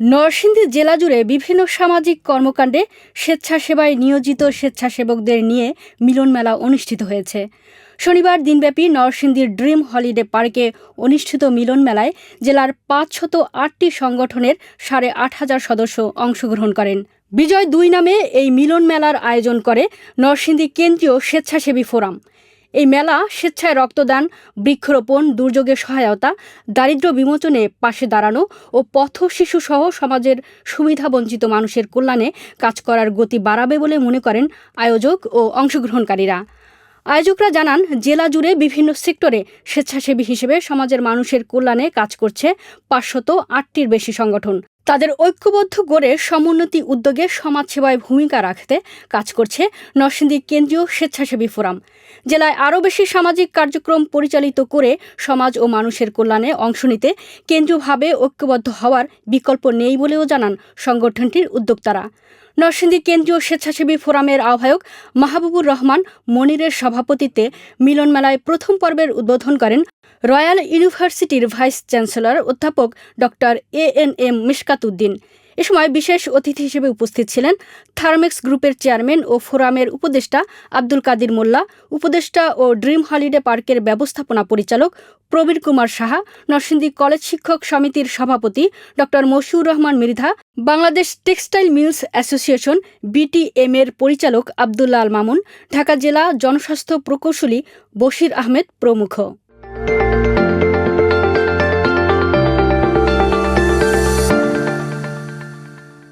নরসিংদী জেলা জুড়ে বিভিন্ন সামাজিক কর্মকাণ্ডে স্বেচ্ছাসেবায় নিয়োজিত স্বেচ্ছাসেবকদের নিয়ে মিলন মেলা অনুষ্ঠিত হয়েছে। শনিবার দিনব্যাপী নরসিংদীর ড্রিম হলিডে পার্কে অনুষ্ঠিত মিলন মেলায় জেলার পাঁচশত আটটি সংগঠনের সাড়ে আট হাজার সদস্য অংশগ্রহণ করেন। বিজয় দুই নামে এই মিলন মেলার আয়োজন করে নরসিংদী কেন্দ্রীয় স্বেচ্ছাসেবী ফোরাম। এই মেলা স্বেচ্ছায় রক্তদান, বৃক্ষরোপণ দুর্যোগে সহায়তা, দারিদ্র্য বিমোচনে পাশে দাঁড়ানো ও পথ শিশু সহ সমাজের সুবিধাবঞ্চিত মানুষের কল্যাণে কাজ করার গতি বাড়াবে বলে মনে করেন আয়োজক ও অংশগ্রহণকারীরা। আয়োজকরা জানান, জেলা জুড়ে বিভিন্ন সেক্টরে স্বেচ্ছাসেবী হিসেবে সমাজের মানুষের কল্যাণে কাজ করছে পাঁচশত আটটির বেশি সংগঠন। তাদের ঐক্যবদ্ধ গড়ে সমুন্নতি উদ্যোগে সমাজসেবায় ভূমিকা রাখতে কাজ করছে নরসিংদী কেন্দ্রীয় স্বেচ্ছাসেবী ফোরাম। জেলায় আরও বেশি সামাজিক কার্যক্রম পরিচালিত করে সমাজ ও মানুষের কল্যাণে অংশ নিতে কেন্দ্রীয়ভাবে ঐক্যবদ্ধ হওয়ার বিকল্প নেই বলেও জানান সংগঠনটির উদ্যোক্তারা। নরসিংদী কেন্দ্রীয় স্বেচ্ছাসেবী ফোরামের আহ্বায়ক মাহবুবুর রহমান মনিরের সভাপতিত্বে মিলনমেলায় প্রথম পর্বের উদ্বোধন করেন রয়্যাল ইউনিভার্সিটির ভাইস চ্যান্সেলর অধ্যাপক doctor A N M Mishkat Uddin এ সময় বিশেষ অতিথি হিসেবে উপস্থিত ছিলেন থার্মেক্স গ্রুপের চেয়ারম্যান ও ফোরামের উপদেষ্টা আব্দুল কাদির মোল্লা, উপদেষ্টা ও ড্রিম হলিডে পার্কের ব্যবস্থাপনা পরিচালক প্রবীর কুমার সাহা, নরসিংদী কলেজ শিক্ষক সমিতির সভাপতি doctor Moshiur Rahman Mridha Bangladesh textile mills association BTM এর পরিচালক আবদুল্লাহ আল মামুন, ঢাকা জেলা জনস্বাস্থ্য প্রকৌশলী বশির আহমেদ প্রমুখ।